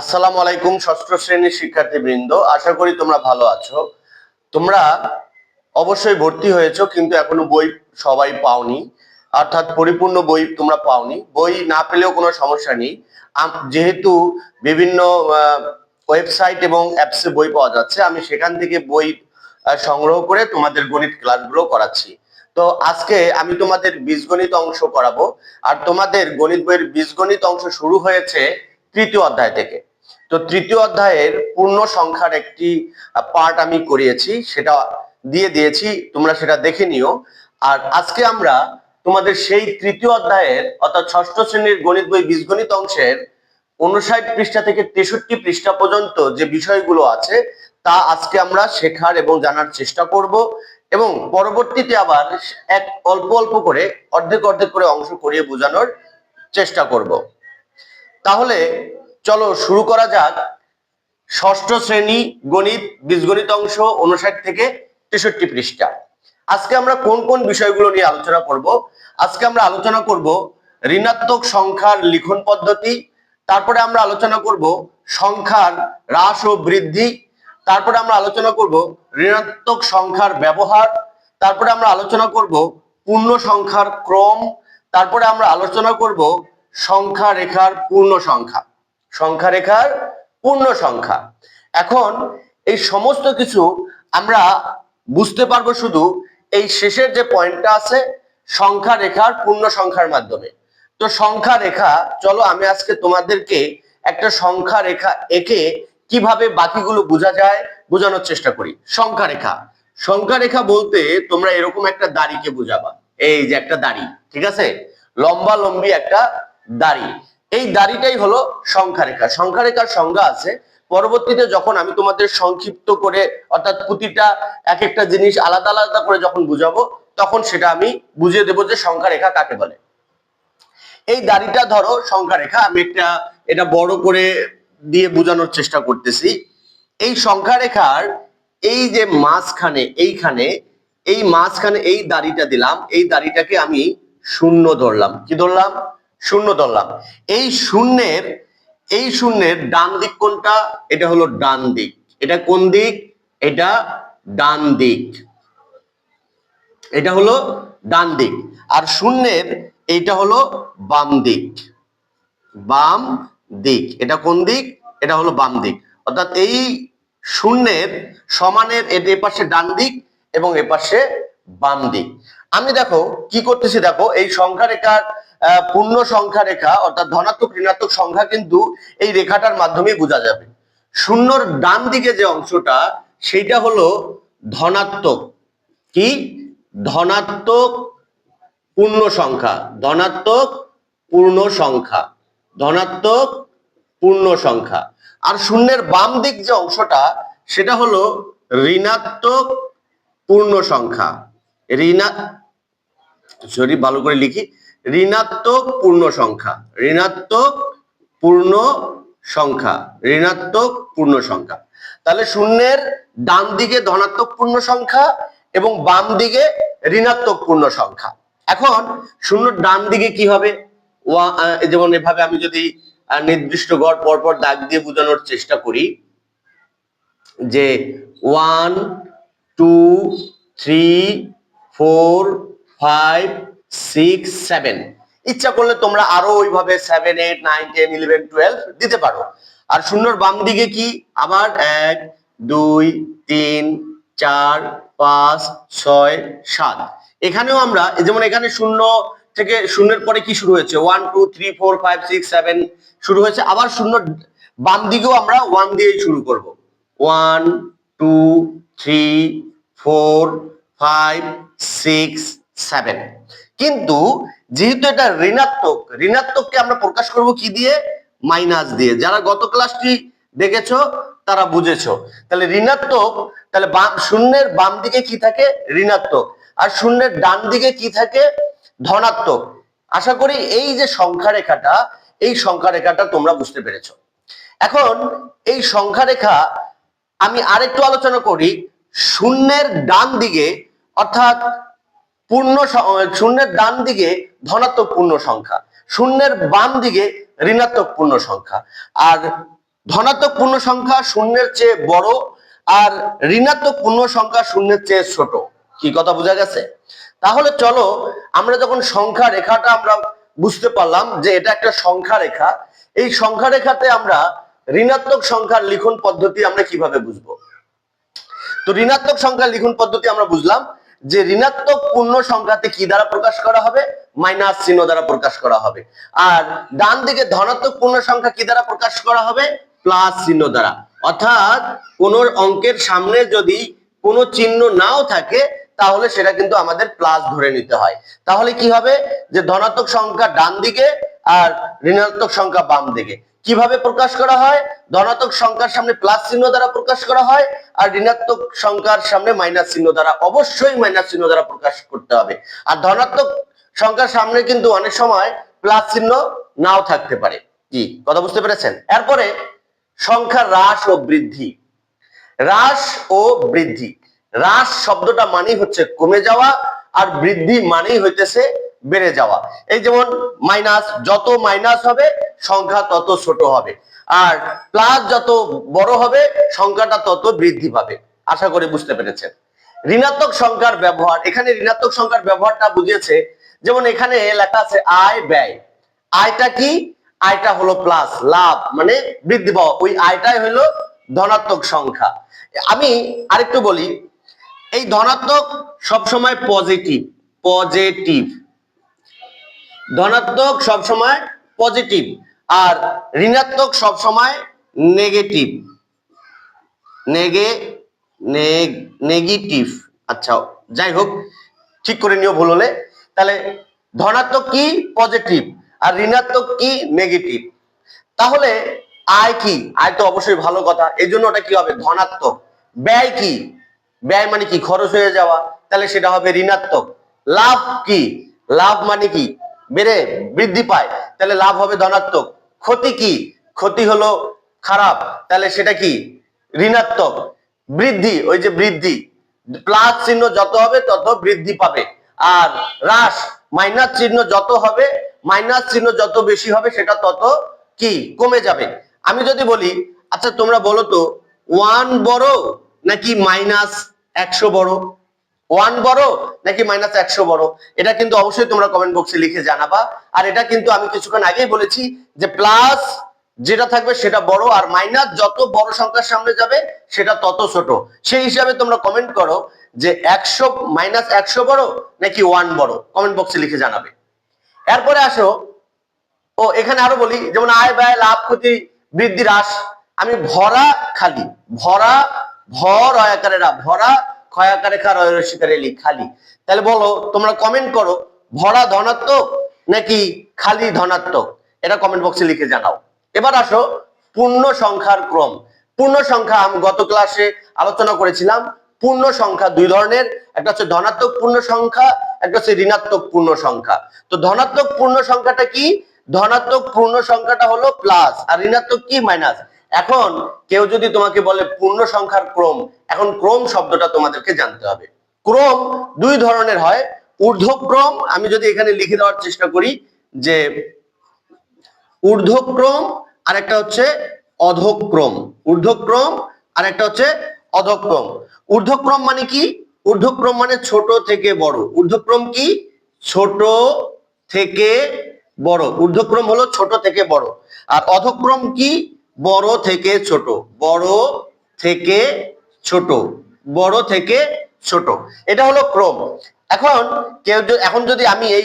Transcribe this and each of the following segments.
আসসালামু আলাইকুম, ষষ্ঠ শ্রেণির শিক্ষার্থীবৃন্দ। আশা করি তোমরা ভালো আছো। তোমরা অবশ্যই ভর্তি হয়েছো, কিন্তু এখনও বই সবাই পাওনি। অর্থাৎ পরিপূর্ণ বই তোমরা পাওনি। বই না পেলেও কোনো সমস্যা নেই। যেহেতু বিভিন্ন ওয়েবসাইট এবং অ্যাপসে বই পাওয়া যাচ্ছে, আমি সেখান থেকে বই সংগ্রহ করে তোমাদের গণিত ক্লাসগুলো করাচ্ছি। তো আজকে আমি তোমাদের বীজগণিত অংশ করাবো। আর তোমাদের গণিত বইয়ের বীজগণিত অংশ শুরু হয়েছে তৃতীয় অধ্যায় থেকে। তো তৃতীয় অধ্যায়ের পূর্ণ সংখ্যার একটি পার্ট আমি করিয়েছি, সেটা দিয়ে দিয়েছি, তোমরা সেটা দেখে নিও। আর আজকে আমরা তোমাদের সেই তৃতীয় অধ্যায়ের, অর্থাৎ ষষ্ঠ শ্রেণির গণিত বই বীজগণিত অংশের উনষাট পৃষ্ঠা থেকে তেষট্টি পৃষ্ঠা পর্যন্ত যে বিষয়গুলো আছে, তা আজকে আমরা শেখার এবং জানার চেষ্টা করব। এবং পরবর্তীতে আবার এক অল্প অল্প করে, অর্ধেক অর্ধেক করে অংশ করিয়ে বোঝানোর চেষ্টা করব। তাহলে চলো শুরু করা যাক। ষষ্ঠ শ্রেণি গণিত, বীজগণিত অংশ উনষাট থেকে তেষট্টি পৃষ্ঠা। আজকে আমরা কোন কোন বিষয়গুলো নিয়ে আলোচনা করব? আজকে আমরা আলোচনা করব ঋণাত্মক সংখ্যার লিখন পদ্ধতি, তারপরে আমরা আলোচনা করব সংখ্যার হ্রাস ও বৃদ্ধি, তারপরে আমরা আলোচনা করব ঋণাত্মক সংখ্যার ব্যবহার, তারপরে আমরা আলোচনা করব পূর্ণ সংখ্যার ক্রম, তারপরে আমরা আলোচনা করব সংখ্যা রেখার পূর্ণ সংখ্যা। সংখ্যা রেখার পূর্ণ সংখ্যা। এখন এই সমস্ত কিছু আমরা বুঝতে পারব শুধু এই শেষের যে পয়েন্টটা আছে সংখ্যা রেখার পূর্ণ সংখ্যার মাধ্যমে। তো সংখ্যা রেখা চলো আমি আজকে তোমাদেরকে একটা সংখ্যা রেখা এঁকে কীভাবে বাকিগুলো বোঝা যায়, বোঝানোর চেষ্টা করি। সংখ্যা রেখা সংখ্যা রেখা বলতে তোমরা এরকম একটা দাড়িকে বুঝাবা। এই যে একটা দাড়ি, ঠিক আছে? লম্বা লম্বি একটা দাড়ি। এই দাড়িটাই হলো সংখ্যা রেখা সংখ্যা রেখার সংজ্ঞা আছে, পরবর্তীতে যখন আমি তোমাদের সংক্ষিপ্ত করে, অর্থাৎ প্রতিটা এক একটা জিনিস আলাদা আলাদা করে যখন বুঝাবো, তখন সেটা আমি বুঝিয়ে দেবো যে সংখ্যা রেখা কাকে বলে। এই দাড়িটা ধরো সংখ্যা রেখা আমি একটা, এটা বড় করে দিয়ে বোঝানোর চেষ্টা করতেছি। এই সংখ্যা রেখার এই যে মাঝখানে, এইখানে, এই মাঝখানে এই দাড়িটা দিলাম, এই দাড়িটাকে আমি শূন্য ধরলাম। কি ধরলাম? শূন্য ধরলাম। এই শূন্যের এই শূন্যের ডান দিক কোনটা? এটা হলো ডান দিক। এটা কোন দিক? এটা ডান দিক। এটা হলো ডান দিক। আর শূন্যের, এইটা হলো বাম দিক। বাম দিক। এটা কোন দিক? এটা হলো বাম দিক। অর্থাৎ এই শূন্যের সমানের এর এপাশে ডান দিক এবং এপাশে বাম দিক। আমি দেখো কি করতেছি দেখো, এই সংখ্যা রেখার পূর্ণ সংখ্যা রেখা, অর্থাৎ ধনাত্মক, ঋণাত্মক সংখ্যা কিন্তু এই রেখাটার মাধ্যমে বোঝা যাবে। শূন্যর ডান দিকে যে অংশটা, সেইটা হলো ধনাত্মক। কি? ধনাত্মক পূর্ণ সংখ্যা। ধনাত্মক পূর্ণ সংখ্যা। ধনাত্মক পূর্ণ সংখ্যা। আর শূন্যের বাম দিক যে অংশটা, সেটা হলো ঋণাত্মক পূর্ণ সংখ্যা। ঋণা সরি, ভালো করে লিখি। ঋণাত্মক পূর্ণ সংখ্যা। ঋণাত্মক পূর্ণ সংখ্যা। ঋণাত্মক পূর্ণ সংখ্যা। তাহলে শূন্যের ডান দিকে ধনাত্মক পূর্ণ সংখ্যা এবং বাম দিকে ঋণাত্মক পূর্ণ সংখ্যা। এখন শূন্য ডান দিকে কি হবে? যেমন এভাবে আমি যদি নির্দিষ্ট গড় পরপর দাগ দিয়ে বোঝানোর চেষ্টা করি, যে one two three four five six seven ইচ্ছা করলে তোমরা আরও ওইভাবে seven eight nine ten eleven twelve দিতে পারো। আর শূন্যর বাম দিকে কি? আবার এক, দুই, তিন, চার, পাঁচ, ছয়, সাত। এখানেও আমরা যেমন এখানে শূন্য থেকে শূন্যের পরে কি শুরু হয়েছে? One two three four five six seven শুরু হয়েছে। আবার শূন্য বাম দিকেও আমরা ওয়ান দিয়েই শুরু করব। One two three four five six seven কিন্তু যেহেতু এটা ঋণাত্মক, ঋণাত্মককে আমরা প্রকাশ করব কি দিয়ে? মাইনাস দিয়ে। যারা গত ক্লাসটি দেখেছ, তারা বুঝেছ। তাহলে ঋণাত্মক, তাহলে শূন্যের বাম দিকে কি থাকে? ঋণাত্মক। আর শূন্যের ডান দিকে কি থাকে? ধনাত্মক। আশা করি এই যে সংখ্যা রেখাটা এই সংখ্যা রেখাটা তোমরা বুঝতে পেরেছ। এখন এই সংখ্যা রেখা আমি আরেকটু আলোচনা করি। শূন্যের ডান দিকে, অর্থাৎ পূর্ণ শূন্যের ডান দিকে ধনাত্মক পূর্ণ সংখ্যা, শূন্যের বাম দিকে ঋণাত্মক পূর্ণ সংখ্যা। আর ধনাত্মক পূর্ণ সংখ্যা শূন্যের চেয়ে বড়, আর ঋণাত্মক পূর্ণ সংখ্যা শূন্যের চেয়ে ছোট। কি কথা বোঝা গেছে? তাহলে চলো, আমরা যখন সংখ্যা রেখাটা আমরা বুঝতে পারলাম যে এটা একটা সংখ্যা রেখা, এই সংখ্যা রেখাতে আমরা ঋণাত্মক সংখ্যার লিখন পদ্ধতি আমরা কীভাবে বুঝব? তো ঋণাত্মক সংখ্যার লিখন পদ্ধতি আমরা বুঝলাম। যে ঋণাত্মক পূর্ণ সংখ্যাতে কি দ্বারা প্রকাশ করা হবে? মাইনাস চিহ্ন দ্বারা প্রকাশ করা হবে। আর ডান দিকে ধনাত্মক পূর্ণ সংখ্যা কি দ্বারা প্রকাশ করা হবে? প্লাস চিহ্ন দ্বারা। অর্থাৎ কোন অঙ্কের সামনে যদি কোনো চিহ্ন নাও থাকে, তাহলে সেটা কিন্তু আমাদের প্লাস ধরে নিতে হয়। তাহলে কি হবে? যে ধনাত্মক সংখ্যা ডান দিকে আর ঋণাত্মক সংখ্যা বাম দিকে। কীভাবে প্রকাশ করা হয়? ধনাত্মক সংখ্যার সামনে প্লাস চিহ্ন দ্বারা প্রকাশ করা হয় আর ঋণাত্মক সংখ্যার সামনে মাইনাস চিহ্ন দ্বারা। অবশ্যই মাইনাস চিহ্ন দ্বারা প্রকাশ করতে হবে। আর ধনাত্মক সংখ্যার সামনে কিন্তু অনেক সময় প্লাস চিহ্ন নাও থাকতে পারে। কি? কথা বুঝতে পেরেছেন? এরপরে সংখ্যা হ্রাস ও বৃদ্ধি। হ্রাস ও বৃদ্ধি। হ্রাস শব্দটা মানেই হচ্ছে কমে যাওয়া আর বৃদ্ধি মানেই হইতেছে বেড়ে যাওয়া। এই যেমন মাইনাস, যত মাইনাস হবে সংখ্যা তত ছোট হবে। আর প্লাস যত বড় হবে, সংখ্যাটা তত বৃদ্ধি পাবে। আশা করি বুঝতে পেরেছেন। ঋণাত্মক সংখ্যার ব্যবহার, এখানে ঋণাত্মক সংখ্যার ব্যবহারটা বুঝিয়েছে, যেমন এখানে লেখা আছে আয়, ব্যয়। আয়টা কি? আয়টা হলো প্লাস লাভ মানে বৃদ্ধি পাওয়া। ওই আয়টাই হলো ধনাত্মক সংখ্যা। আমি আরেকটু বলি, এই ধনাত্মক সবসময় পজিটিভ পজিটিভ ধনাত্মক সবসময় পজিটিভ আর ঋণাত্মক সবসময় নেগেটিভ নেগে নেগেটিভ আচ্ছা যাই হোক, ঠিক করে নিও ভুল হলে। তাহলে ধনাত্মক কি? পজিটিভ আর ঋণাত্মক কি? নেগেটিভ তাহলে আয় কি? আয় তো অবশ্যই ভালো কথা। এই জন্য ওটা কি হবে? ধনাত্মক। ব্যয় কি? ব্যয় মানে কি? খরচ হয়ে যাওয়া। তাহলে সেটা হবে ঋণাত্মক। লাভ কি? লাভ মানে কি? বেড়ে বৃদ্ধি পায়। তাহলে লাভ হবে ধনাত্মক। ক্ষতি কি? ক্ষতি হলো খারাপ। তাহলে সেটা কি? ঋণাত্মক। বৃদ্ধি, ওই যে বৃদ্ধি। প্লাস চিহ্ন যত হবে, তত বৃদ্ধি পাবে। আর হ্রাস, মাইনাস চিহ্ন যত হবে, মাইনাস চিহ্ন যত বেশি হবে, সেটা তত কি? কমে যাবে। আমি যদি বলি আচ্ছা তোমরা বলো তো ওয়ান বড় নাকি মাইনাস একশো বড়? ওয়ান বড় নাকি মাইনাস একশো বড়? এটা কিন্তু অবশ্যই তোমরা কমেন্ট বক্সে লিখে জানাবা। আর এটা কিন্তু আমি কিছুক্ষণ আগেই বলেছি যে প্লাস যেটা থাকবে সেটা বড় আর মাইনাস যত বড় সংখ্যার সামনে যাবে সেটা তত ছোট। সেই হিসাবে তোমরা কমেন্ট করো যে একশো মাইনাস একশো বড় নাকি ওয়ান বড়? কমেন্ট বক্সে লিখে জানাবে। এরপরে আসো। ও, এখানে আরও বলি, যেমন আয়, ব্যয়, লাভ, ক্ষতি, বৃদ্ধি, হ্রাস। আমি ভরা খালি, ভরা, ভর অয়াকারেরা ভরা ক্ষয়াকারে খা রয়সিকারে লি, খালি। তাহলে বলো, তোমরা কমেন্ট করো, ভরা ধনাত্মক নাকি খালি ধনাত্মক? এটা কমেন্ট বক্সে লিখে জানাও। এবার আসো, পূর্ণ সংখ্যার ক্রম। পূর্ণ সংখ্যা আমি গত ক্লাসে আলোচনা করেছিলাম। পূর্ণ সংখ্যা দুই ধরনের। একটা হচ্ছে ধনাত্মক পূর্ণ সংখ্যা, একটা হচ্ছে ঋণাত্মক পূর্ণ সংখ্যা। তো ধনাত্মক পূর্ণ সংখ্যাটা কি? ধনাত্মক পূর্ণ সংখ্যাটা হলো প্লাস আর ঋণাত্মক কি? মাইনাস এখন কেউ যদি তোমাকে বলে পূর্ণ সংখ্যার ক্রম, এখন ক্রম শব্দটা তোমাদেরকে জানতে হবে। ক্রম দুই ধরনের হয়, ঊর্ধ্বক্রম, আমি যদি এখানে লিখে দেওয়ার চেষ্টা করি যে ঊর্ধ্বক্রম আর একটা হচ্ছে অধক্রম। ঊর্ধ্বক্রম আর একটা হচ্ছে অধক্রম। ঊর্ধ্বক্রম মানে কি? ঊর্ধ্বক্রম মানে ছোট থেকে বড়। ঊর্ধ্বক্রম কি? ছোট থেকে বড়। ঊর্ধ্বক্রম হলো ছোট থেকে বড়। আর অধক্রম কি? বড় থেকে ছোট। বড় থেকে ছোট। বড় থেকে ছোট। এটা হলো ক্রম। এখন কেউ এখন যদি আমি এই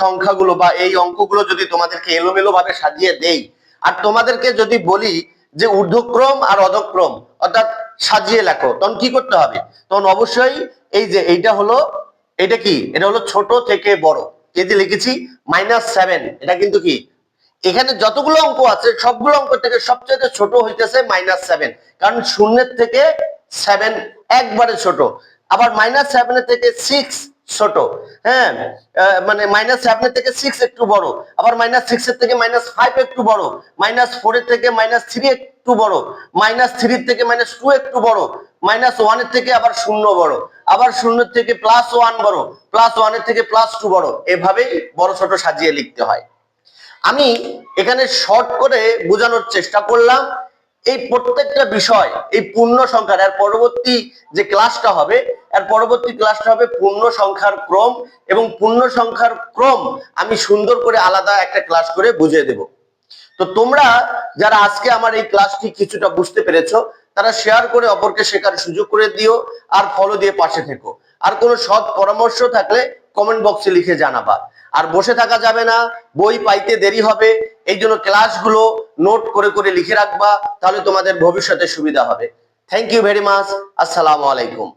সংখ্যাগুলো বা এই অঙ্কগুলো যদি তোমাদেরকে এলোমেলো ভাবে সাজিয়ে দেই, আর তোমাদেরকে যদি বলি যে ঊর্ধ্বক্রম আর অধক্রম, অর্থাৎ সাজিয়ে লেখো, তখন কি করতে হবে? তখন অবশ্যই এই যে এইটা হলো, এটা কি? এটা হলো ছোট থেকে বড়। এই যে লিখেছি মাইনাস সেভেন এটা কিন্তু কি? এখানে যতগুলো অঙ্ক আছে, সবগুলো অঙ্ক থেকে সবচেয়ে ছোট হইতেছে মাইনাস সেভেন কারণ শূন্যের থেকে সেভেন একবারে ছোট। আবার মাইনাস সেভেনের থেকে সিক্স ছোট। হ্যাঁ? মানে মাইনাস সেভেনের থেকে সিক্স একটু বড়। আবার মাইনাস সিক্স এর থেকে মাইনাস ফাইভ একটু বড়। মাইনাস ফোর এর থেকে মাইনাস থ্রি একটু বড়। মাইনাস থ্রির থেকে মাইনাস টু একটু বড়। মাইনাস ওয়ানের থেকে আবার শূন্য বড়। আবার শূন্যের থেকে প্লাস ওয়ান বড়। প্লাস ওয়ানের থেকে প্লাস টু বড়। এভাবেই বড় ছোট সাজিয়ে লিখতে হয়। আমি এখানে শর্ট করে বোঝানোর চেষ্টা করলাম। এই প্রত্যেকটা বিষয়, এই পূর্ণ সংখ্যার, এর পরবর্তী যে ক্লাসটা হবে, এর পরবর্তী ক্লাসটা হবে পূর্ণ সংখ্যার ক্রম এবং পূর্ণ সংখ্যার ক্রম আমি সুন্দর করে আলাদা একটা ক্লাস করে বুঝিয়ে দেব। তো তোমরা যারা আজকে আমার এই ক্লাসটি কিছুটা বুঝতে পেরেছ, তারা শেয়ার করে অপরকে শেখার সুযোগ করে দিও আর ফলো দিয়ে পাশে থেকো। আর কোনো সৎ পরামর্শ থাকলে কমেন্ট বক্সে লিখে জানাবা। আর বসে থাকা যাবে না, বই পাইতে দেরি হবে, এই জন্য ক্লাসগুলো নোট করে করে লিখে রাখবা, তাহলে তোমাদের ভবিষ্যতে সুবিধা হবে। থ্যাংক ইউ ভেরি মাচ আসসালামু আলাইকুম।